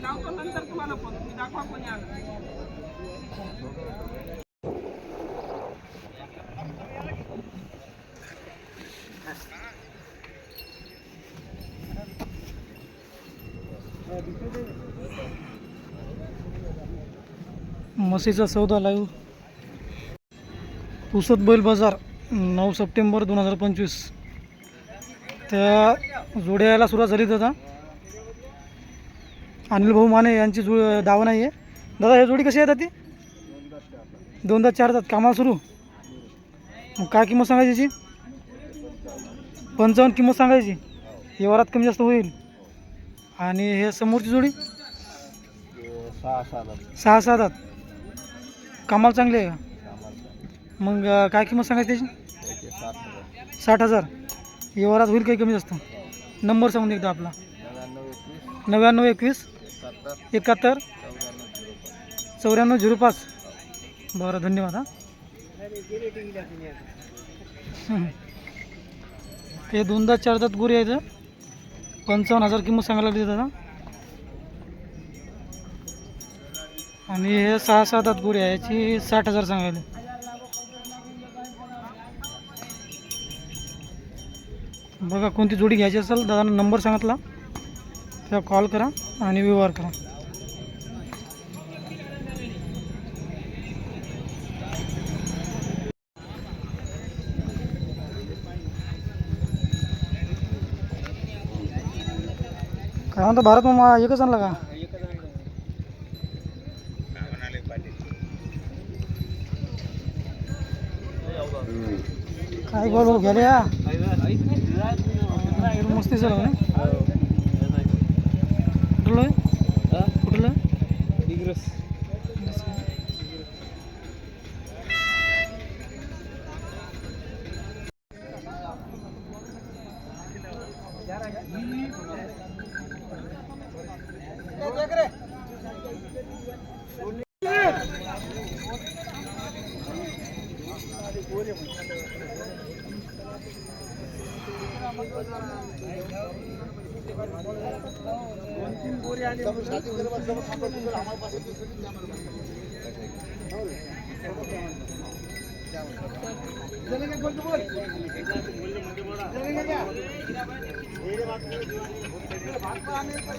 लावतो नंतर तुम्हाला फोन तुम्ही दाखवा कोणी आलं म्हशीचा सौदा लाईव्ह पुसद बैल बाजार नऊ सप्टेंबर दोन हजार पंचवीस. त्या जोड्या यायला सुरुवात झाली दादा. अनिल भाऊ माने यांची जो दावा नाही आहे दादा हे जोडी कशी आहे ती दोनदा चार दात कामाला सुरू. मग काय किंमत सांगायची याची? पंचावन्न किंमत सांगायची. व्यवहारात कमी जास्त होईल. आणि हे समोरची जोडी? सहा सहा दात कामाला चांगली आहे का? मग अं, काय किंमत सांगायची त्याची? सात हजार साठ हजार. व्यवहारात होईल काही कमी जास्त? नंबर सांगून दे एकदा आपला. नव्याण्णव एकवीस. नव्याण्णव एकवीस सत्तर एकाहत्तर. चौऱ्याण्णव झिरो पाच. चौऱ्याण्णव झिरो पाच बरं धन्यवाद हा. हं. दोनदा चार दात आहे तर पंचावन्न हजार किंमत सांगायला लागली दादा. आणि हे सहा सहा दात गोरी आहे याची साठ हजार सांगायला. बघा कोणती जोडी घ्यायची असेल दादानं नंबर सांगितला. त्याला कॉल करा आणि व्यवहार करा. काय म्हणतो भारत मामा एकच आणला का? काय बोल गेले या? मस्ती झालं ना कुठलं आहे? कुठलं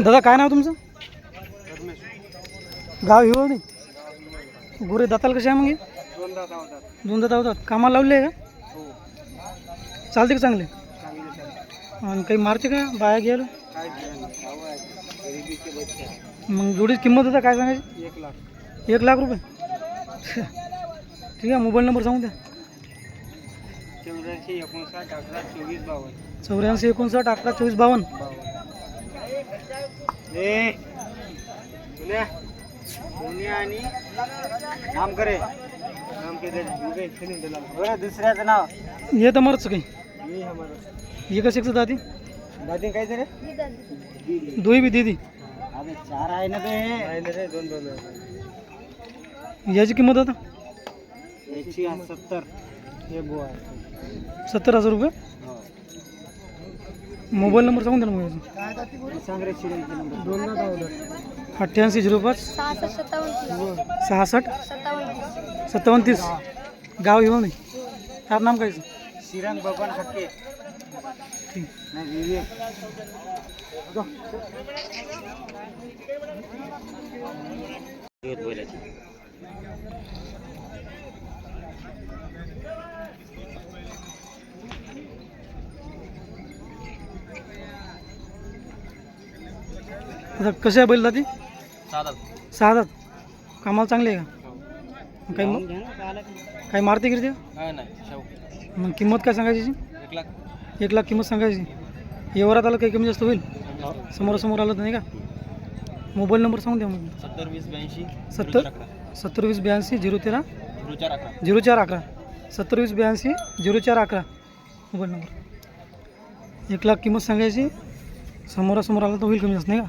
दादा काय नाव तुमचं? गाव हिवळणी गुरे दाताल कसे आहे मग हे? दोन दात होतात कामाला लावले आहे का? चालते का चांगले? आणि काही मारते का? बाया घ्यायला? मग जोडीची किंमत होता काय सांगायची? एक लाख एक लाख रुपये. ठीक आहे मोबाईल नंबर सांगू द्या. चौऱ्याऐंशी एकोणसाठ अकरा चोवीस बावन्न. चौऱ्याऐंशी एकोणसाठ अकरा चोवीस बावन्न. आणि नाम करे नाम दुसऱ्याचं नाव? ये तर मरच काही. हमारा। एकच एकच दादी? दादी काय रे दोही बी दीदी। अबे चार आहे ना ते आहे ना रे दोन दोन याची किंमत आता? एकशे सत्तर। हे बो आहे। सत्तर हजार रुपये? हो। मोबाईल नंबर सांगून द्या ना मग याचा. सांग रे शिरेंचे नंबर. दोन ना दहा अठ्ठ्याऐंशी झिरो पाच. सहासष्ट सत्तावन्न सहासष्ट. सत्तावन्न सत्तावन्न तीस. गाव येऊ नाही त्यात नाम काय शिरंग बबन खक्के नाही विवेक आता कसे आहे बैल दादी सहा दात कामाला चांगले आहे का? काही म- काही मारते गिरते? नाही मग किंमत काय सांगायची याची? एक लाख. एक लाख किंमत सांगायची. व्यवहारात आलं काही कमी जास्त होईल? समोरासमोर आलं तर नाही का? मोबाईल नंबर सांगून द्या मग. सत्तर वीस ब्याऐंशी सत्तर सत्तर वीस ब्याऐंशी झिरो तेरा? चार अकरा. झिरो चार अकरा. सत्तर वीस ब्याऐंशी झिरो चार अकरा. Mobile number. एक लाख किंमत सांगायची. समोरासमोर आलं तर होईल कमी जास्त नाही का?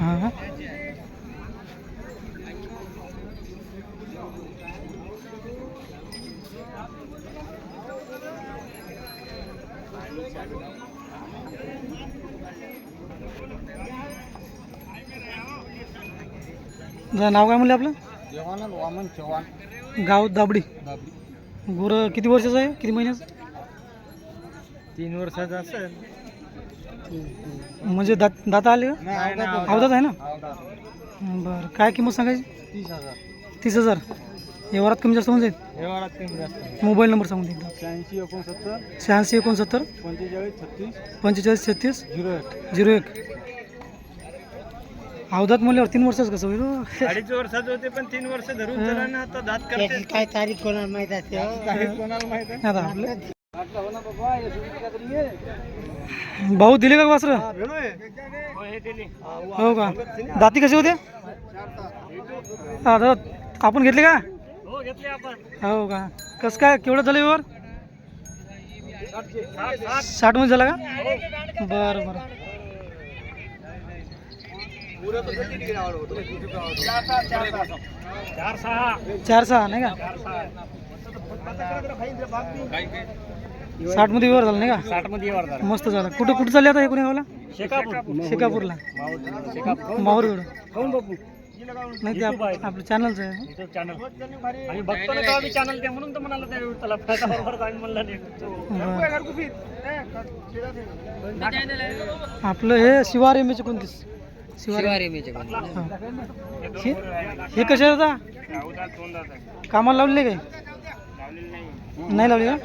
हां नाव काय म्हणलं आपलं? देवानंद वामन चव्हाण. गाव दाबडी. दाबडी. गुरं किती वर्षाचं आहे? किती महिन्याचं? तीन वर्षाचा असेल. म्हणजे दात दाता आले का? नाही अवधात आहे ना? बरं काय किंमत सांगायची? तीस हजार. तीस हजार. व्यवहारात कमी जास्त होऊन जाईल? व्यवहारात कमी जास्त मोबाईल नंबर सांगून दे एकदा. शहाऐंशी एकोणसत्तर. शहाऐंशी एकोणसत्तर. पंचेचाळीस छत्तीस. पंचेचाळीस छत्तीस. झिरो एक. झिरो एक. अवधात म्हणल्यावर तीन वर्षाचं कसं होईल? हो? अडीच वर्षाचे होते पण तीन वर्ष धरून चला ना आता दात करते. काय तारीख कोणाला माहीत असते तारीख कोणाला माहीत आहे? आता आपलं. भाऊ दिले का वासर? हो. का? दाती कसे होते? आपण घेतले का? हो का? कसं काय? केवढं झालं व्यवहार? साठ मध्ये झाला का? बरं बरं. चार सहा, नाही का? साठमध्ये व्यवहार झाला नाही का? साठमध्ये व्यवहार झाला. मस्त झाला. कुठं कुठं चालले आता हे कोणी गावला? शेकापूर. शेकापूरला. शेकापूर माहूरगड काऊन बापू नाही ते आप- आपलं चॅनलचं आहे. चॅनल आणि बघतो ना तेव्हा मी चॅनल ते म्हणून तर म्हणाला त्या त्याला फायदा बरोबर सांग म्हणला नाही बरं. आपलं हे शिवार एम एच एकोणतीस शिवार हा. हे हे कसे आहेत आता? कामाला लावले काय? नाही लावले का?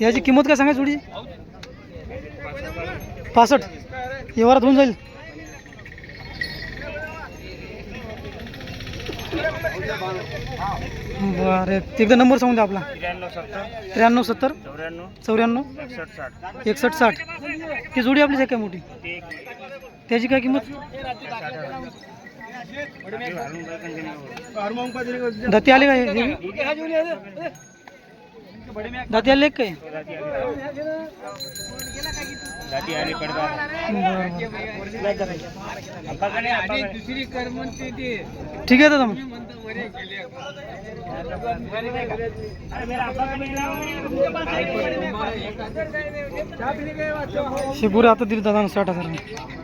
याची किंमत काय सांगायची थोडी? पासष्ट. व्यवहारात होऊन जाईल. बरं एकदा नंबर सांगून द्या आपला. त्र्याण्णव सत्तर. चौऱ्याण्णव. चौऱ्याण्णव एकसष्ट साठ. ती जोडी आपली आहे काय मोठी? त्याची काय किंमत? दत्ती आली काय हे? दाती आले काय ठीक आहे दादा शिपुरे आता दिली दादा साठ हजार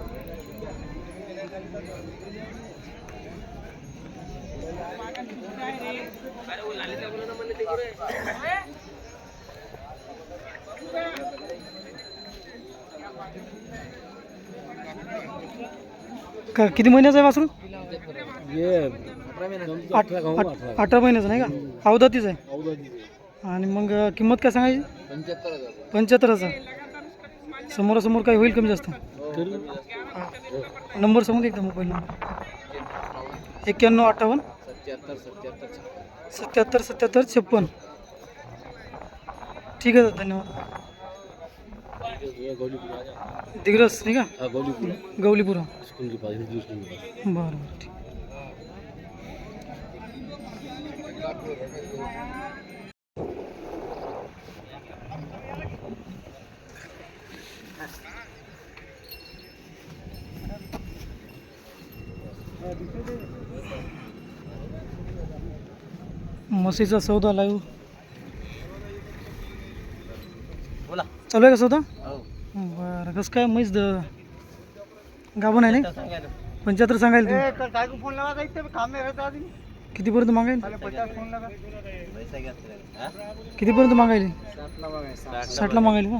का किती महिन्याचं आहे वासरू? आठ- अठरा महिन्याचं नाही का? अवधातीच आहे. आणि मग किंमत काय सांगायची? पंच्याहत्तर हजार समोरासमोर काही होईल कमी जास्त? नंबर सांगू दे एकदा मोबाईल नंबर? एक्क्याण्णव अठ्ठावन्न? सत्याहत्तर सत्याहत्तर छप्पन. ठीक आहे धन्यवाद. दिग्रस नाही का? गौलीपुरा बरं बरं ठीक. म्हशीचा सौदा लाईव्ह. बोला. चालू आहे का सौदा? हो. बरं कसं काय म्हैस द गाभण आहे नाही? पंच्याहत्तर सांगायला. काय फोन लावा काम नाही कितीपर्यंत मागायला? कितीपर्यंत मागायले? साठला मागायले. का?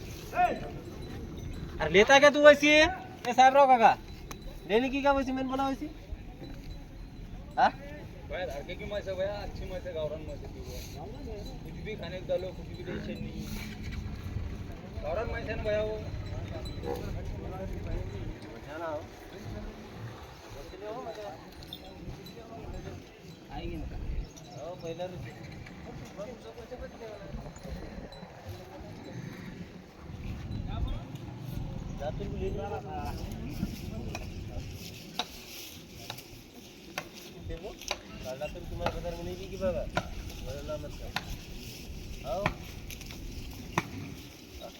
अरे लेता क्या तू वैसी? ए साहब राव काका लेने की क्या वैसी मैंने बोला वैसी? हाँ? की अच्छी मस्त कुछ भी खाने डालो टेंशन नहीं। गावरान ना भैया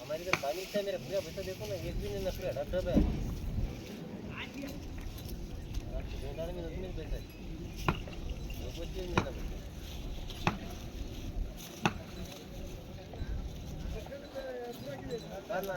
हमारी इधर पानी इतना है मेरा पूरा पैसा देखो ना एक भी नहीं ना पूरा डब है में दस मिनट पैसा है वो नहीं देना पैसा करना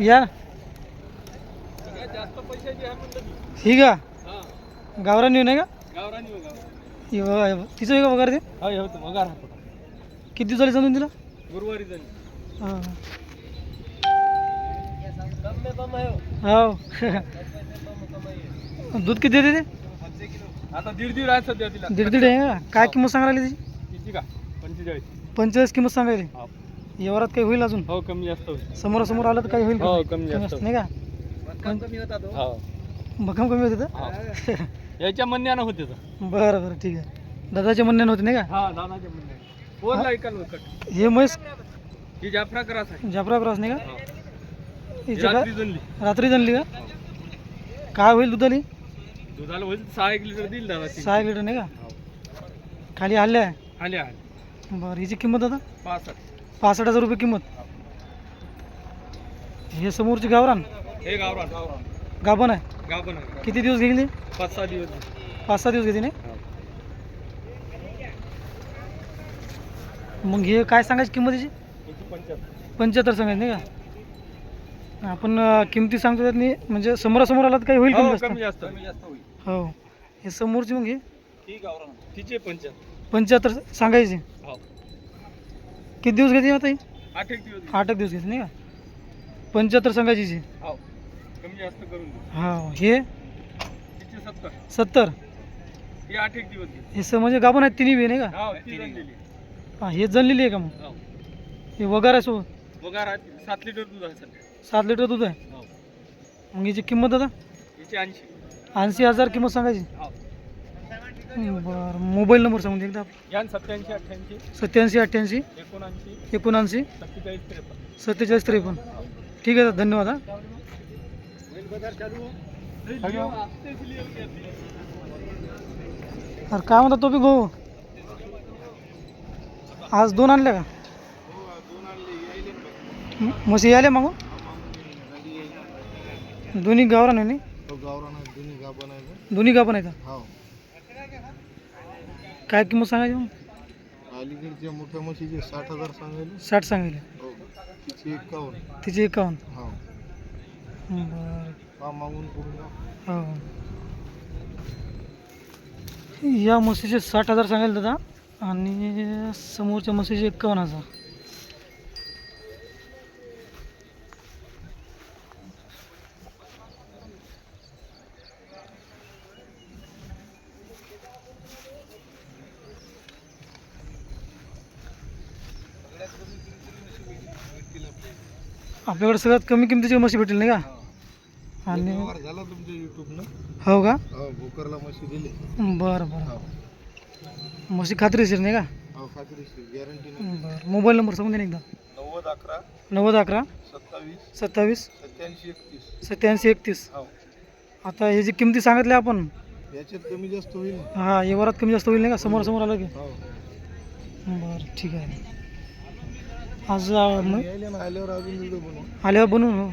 या. पैशाची आहे गावरान येऊ नाही का? गावरानी. तिचं आहे का पगार ते? पगार किती दिवसाला समजून तिला? गुरुवारी झाली हां. है हो दूध किती देते ते? आता दीड दीड आहे सध्या तिला. दीड दीड आहे का काय किंमत सांगायला त्याची किती का? पंचेचाळीस. पंचेचाळीस किंमत सांगायली? हो. व्यवहारात काही होईल अजून? हो कमी जास्त होईल. समोरासमोर आलं तर काही होईल? हो, कमी जास्त. असतं, नाही का? कमी होता तो. हो भक्कम कमी होते तर? हो. याच्या म्हणण्यानं होते तर. बरं बरं ठीक आहे. दादाच्या म्हणण्यानं होते नाही का? हा दादाच्या म्हणण्यानं. बोल ऐकाल कट हे म्हैस ही जाफरा करास आहे. जाफरा क्रॉस नाही का? का रात्री जनली का? काय होईल दुधाली? दुधाला होईल सहा एक लिटर देईल दादा ती. सहा एक लिटर नाही का. खाली आले आहे? आले आले. बरं हिची किंमत आता? पासष्ट. पासष्ट हजार रुपये किंमत. हे समोरची गावरान? हे गावरान. गाभण आहे? गाव पण आहे. किती दिवस घेतली? पाच सहा दिवस. झाले. पाच सहा दिवस घेते नाही? हो. मग हे काय सांगायची किंमत याची पंच्याहत्तर सांगायची नाही का? आपण किमती सांगतो त्यात नाही म्हणजे समोरासमोर आला तर काही होईल हो, कमी कमी जास्त जास्त कमी जास्त होईल. हो. हे समोरची मग हे? ही गावरान. तिचे पंच्याहत्तर. पंच्याहत्तर सांगायचे? हो. किती दिवस घेते आता ही आठ एक दिवस. आठ एक दिवस घेते नाही का? पंच्याहत्तर सांगायची हिची. हो. कमी जास्त करून देऊ हो हे? तिचे सत्तर. सत्तर? ही आठ एक दिवस हे स म्हणजे गाभण आहेत तिन्ही बी नाही का? हो ती हा हे जनलेली आहे का मग? हो. हे वगार आहे सोबत वगार सात लिटर दूध आहे सध्या. सात लिटर दूध आहे? हो. मग याची किंमत आता? ऐंशी. ऐंशी हजार किंमत सांगायची? हो. बरं. मोबाईल नंबर सांगून दे एकदा. यान सत्याऐंशी अठ्ठ्याऐंशी. सत्याऐंशी अठ्ठ्याऐंशी. एकोणऐंशी. एकोणऐंशी. सत्तेचाळीस त्रेपन्न. सत्तेचाळीस त्रेपन्न. ठीक आहे दादा, धन्यवाद हा. अरे काय म्हणता तो बी भाऊ? आज दोन आणल्या का? म- म्हशी आले मागून? दोन्ही गावरान आहे नी दोन्ही गाव पण आहेत. हो. काय किंमत सांगायची मग? अलीकडच्या मोठ्या म्हशीचे साठ हजार सांगायले. साठ सांगितले हो तिचे एकावन्न. तिचे एकावन्न. हो. बरं. का मागून करून हो. या म्हशीचे साठ हजार सांगायला दादा. आणि समोरच्या म्हशीचे एकावन्न हजार. आपल्याकडे सगळ्यात कमी किमतीची म्हशी भेटेल नाही का? आणि झाला तुमच्या युट्यूबनं हो का? हो भोकरला म्हशी दिली. बरं बरं. हो. म्हशी खात्रीशीर नाही का? हो गॅरंटी बरं. मोबाईल नंबर सांगून द्या एकदा. नव्वद अकरा नव्वद अकरा सत्तावीस सत्तावीस सत्याऐंशी एकतीस. सत्याऐंशी एकतीस. हो. आता हे जी किमती सांगितल्या आपण याच्यात कमी जास्त होईल. हा व्यवहारात कमी जास्त होईल नाही का? समोर समोर आलं की. बरं ठीक आहे. आज आल्यावर बनवून हो.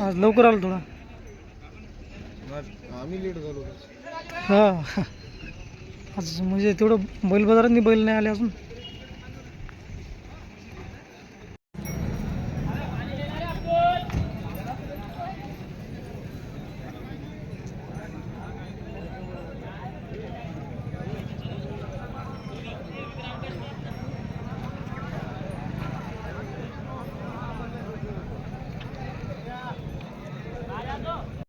आज लवकर आलो थोडा. आम्ही लेट झालो. हा. आज म्हणजे तेवढं बैल बाजारात बैल नाही आले अजून.